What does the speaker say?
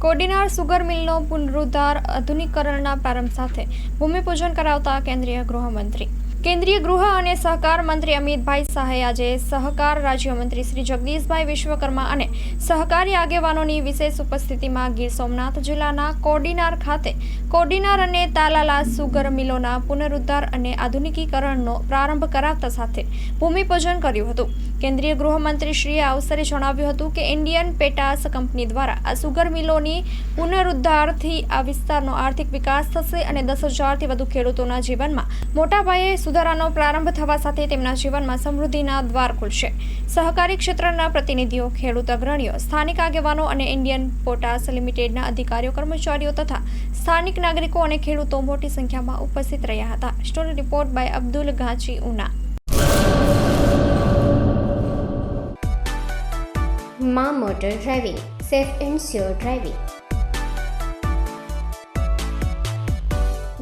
Kodinar sugar મિલનો પુનરુદ્ધાર આધુનિકરણના પ્રારંભ સાથે ભૂમિપૂજન કરાવતા કેન્દ્રીય ગૃહમંત્રી કેન્દ્રીય ગૃહ અને સહકાર મંત્રી અમિતભાઈ શાહે આજે સહકાર રાજ્યમંત્રી શ્રી જગદીશભાઈ વિશ્વકર્મા અને સહકારી આગેવાનોની વિશેષ ઉપસ્થિતિમાં ગીર સોમનાથ જિલ્લાના કોડીનાર ખાતે કોડીનાર અને તાલાલા સુગર મિલોના પુનરુદ્ધાર અને આધુનિકીકરણનો પ્રારંભ કરાવતા સાથે ભૂમિપૂજન કર્યું હતું. કેન્દ્રીય ગૃહમંત્રીશ્રીએ આ અવસરે જણાવ્યું હતું કે ઇન્ડિયન પેટાસ કંપની દ્વારા આ સુગર મિલોની પુનરુદ્ધારથી આ વિસ્તારનો આર્થિક વિકાસ થશે અને દસ હજારથી વધુ ખેડૂતોના જીવનમાં મોટા પાયે સુધારાનો પ્રારંભ થવા સાથે તેમના જીવનમાં સમૃદ્ધિના દ્વાર ખુલશે. સહકારી ક્ષેત્રના પ્રતિનિધિઓ, ખેડૂત અગ્રણીઓ, સ્થાનિક આગેવાનો અને ઇન્ડિયન પોટાસ લિમિટેડના અધિકારીઓ, કર્મચારીઓ તથા સ્થાનિક નાગરિકો અને ખેડૂતો મોટી સંખ્યામાં ઉપસ્થિત રહ્યા હતા. Story report by Abdul Ganchi Una. મા motor driving, safe and sure driving.